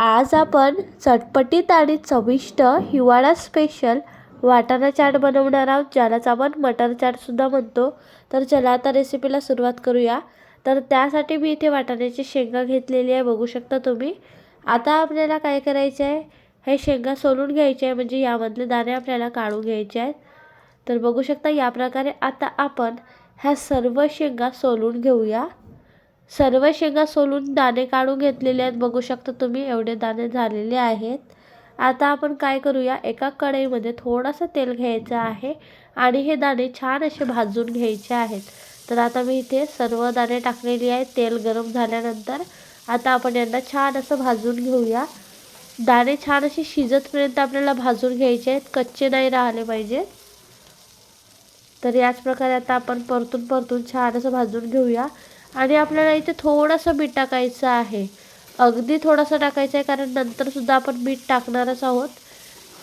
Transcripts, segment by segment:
आज आपण चटपटीत आणि चविष्ट हिवाळा स्पेशल वाटाणा चाट बनवणार आहोत. ज्यालाच आपण मटर चाटसुद्धा म्हणतो. तर चला आता रेसिपीला सुरुवात करूया. तर त्यासाठी मी इथे वाटाण्याची शेंगा घेतलेली आहे. बघू शकता तुम्ही. आता आपल्याला काय करायचं आहे? हे शेंगा सोलून घ्यायचे आहे. म्हणजे यामधले दाणे आपल्याला काढून घ्यायचे आहेत. तर बघू शकता या प्रकारे आता आपण ह्या सर्व शेंगा सोलून घेऊया. सर्व शेंगा सोलून दाणे काढून घेतलेले आहेत. बघू शकता तुम्ही एवढे दाणे झालेले आहेत. आता आपण काय करूया एका कढईमध्ये थोडंसं तेल घ्यायचं आहे आणि हे दाणे छान असे भाजून घ्यायचे आहेत. तर आता मी इथे सर्व दाणे टाकलेली आहेत. तेल गरम झाल्यानंतर आता आपण यांना छान असं भाजून घेऊया. दाणे छान असे शिजतपर्यंत आपल्याला भाजून घ्यायचे आहेत. कच्चे नाही राहिले पाहिजे तर याच प्रकारे आता आपण परतून परतून छान असं भाजून घेऊया. आणि आपल्याला इथे थोडंसं मीठ टाकायचं आहे. अगदी थोडंसं टाकायचं आहे कारण नंतरसुद्धा आपण मीठ टाकणारच आहोत.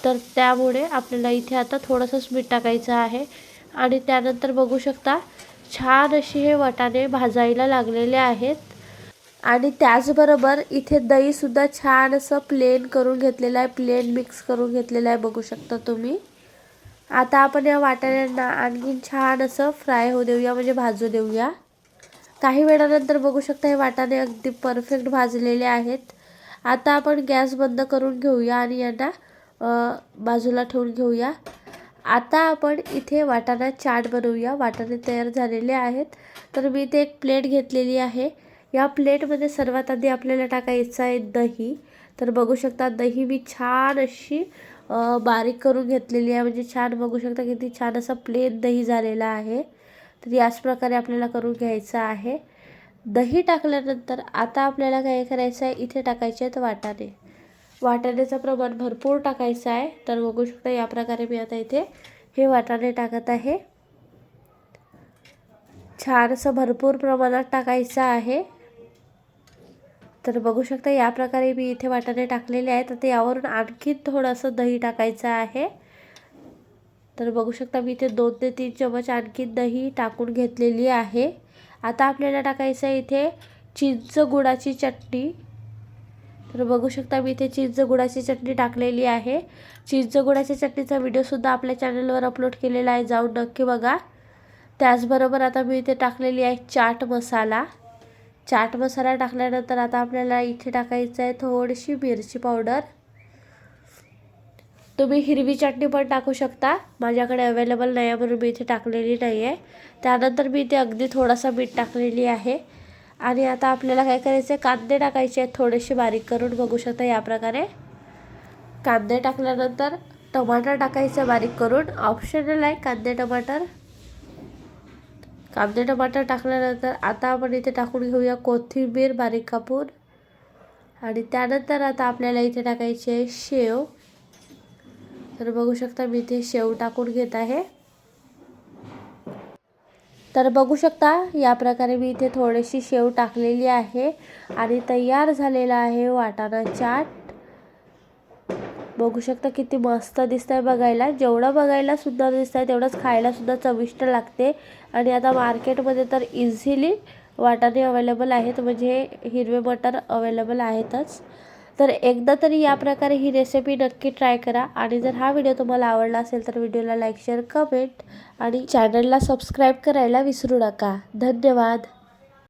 तर त्यामुळे आपल्याला इथे आता थोडंसंच मीठ टाकायचं आहे. आणि त्यानंतर बघू शकता छान असे हे वाटाणे भाजायला लागलेले आहेत. आणि त्याचबरोबर इथे दहीसुद्धा छान असं प्लेन करून घेतलेलं आहे. प्लेन मिक्स करून घेतलेलं आहे बघू शकता तुम्ही. आता आपण या वाटाण्यांना आणखीन छान असं फ्राय होऊ देऊया म्हणजे भाजू देऊया. काही वेळानंतर बघू शकता हे वाटाणे अगदी परफेक्ट भाजलेले आहेत. आता आपण गॅस बंद करून घेऊया आणि यांना बाजूला ठेवून घेऊया. आता आपण इथे वाटाणा चाट बनवूया. वाटाणे तयार झालेले आहेत. तर मी इथे एक प्लेट घेतलेली आहे. या प्लेटमध्ये सर्वात आधी आपल्याला टाकायचं आहे दही. तर बघू शकता दही मी छान अशी बारीक करून घेतलेली आहे. म्हणजे छान बघू शकता किती छान असा प्लेन दही झालेला आहे. तर याच प्रकारे आपल्याला करून घ्यायचं आहे. दही टाकल्यानंतर आता आपल्याला काय करायचं आहे? इथे टाकायचे आहेत वाटाणे. वाटाण्याचं प्रमाण भरपूर टाकायचं आहे. तर बघू शकता या प्रकारे मी आता इथे हे वाटाणे टाकत आहे. छान असं भरपूर प्रमाणात टाकायचं आहे. तर बघू शकता या प्रकारे मी इथे वाटाणे टाकलेले आहेत. तर यावरून आणखी थोडंसं दही टाकायचं आहे. तर बघू शकता मी इथे दोन ते तीन चमच आणखी दही टाकून घेतलेली आहे. आता आपल्याला टाकायचं आहे इथे चिंच गुळाची चटणी. तर बघू शकता मी इथे चिंच गुळाची चटणी टाकलेली आहे. चिंच गुडाच्या चटणीचा व्हिडिओसुद्धा आपल्या चॅनलवर अपलोड केलेला आहे जाऊन नक्की बघा. त्याचबरोबर आता मी इथे टाकलेली आहे चाट मसाला. चाट मसाला टाकल्यानंतर आता आपल्याला इथे टाकायचं आहे थोडीशी मिरची पावडर. तुम्ही हिरवी चटणी पण टाकू शकता. माझ्याकडे अवेलेबल नाही आहे म्हणून मी इथे टाकलेली नाही आहे. त्यानंतर मी इथे अगदी थोडासा मीठ टाकलेली आहे. आणि आता आपल्याला काय करायचं आहे कांदे टाकायचे आहेत. थोडेसे बारीक करून बघू शकता या प्रकारे. कांदे टाकल्यानंतर टमाटर टाकायचं बारीक करून. ऑप्शनल आहे कांदे टमाटर. कांदे टमाटर टाकल्यानंतर आता आपण इथे टाकून घेऊया कोथिंबीर बारीक कापून. आणि त्यानंतर आता आपल्याला इथे टाकायचे आहे शेव. तर बघू शकता मी इथे शेव टाकून घेत आहे. तर बघू शकता या प्रकारे मी इथे थोडीशी शेव टाकलेली आहे आणि तयार झालेला आहे वाटाणा चाट. बघू शकता किती मस्त दिसत आहे बघायला. जेवढं बघायला सुद्धा दिसत आहे तेवढंच खायला सुद्धा चविष्ट लागते. आणि आता मार्केटमध्ये तर इझिली वाटाणे अवेलेबल आहेत म्हणजे हिरवे मटर अवेलेबल आहेतच. तर एकदा तरी या प्रकारे ही रेसिपी नक्की ट्राय करा. आणि जर हा व्हिडिओ तुम्हाला आवडला असेल तर व्हिडिओला लाईक शेअर कमेंट आणि चॅनलला सबस्क्राईब करायला विसरू नका. धन्यवाद.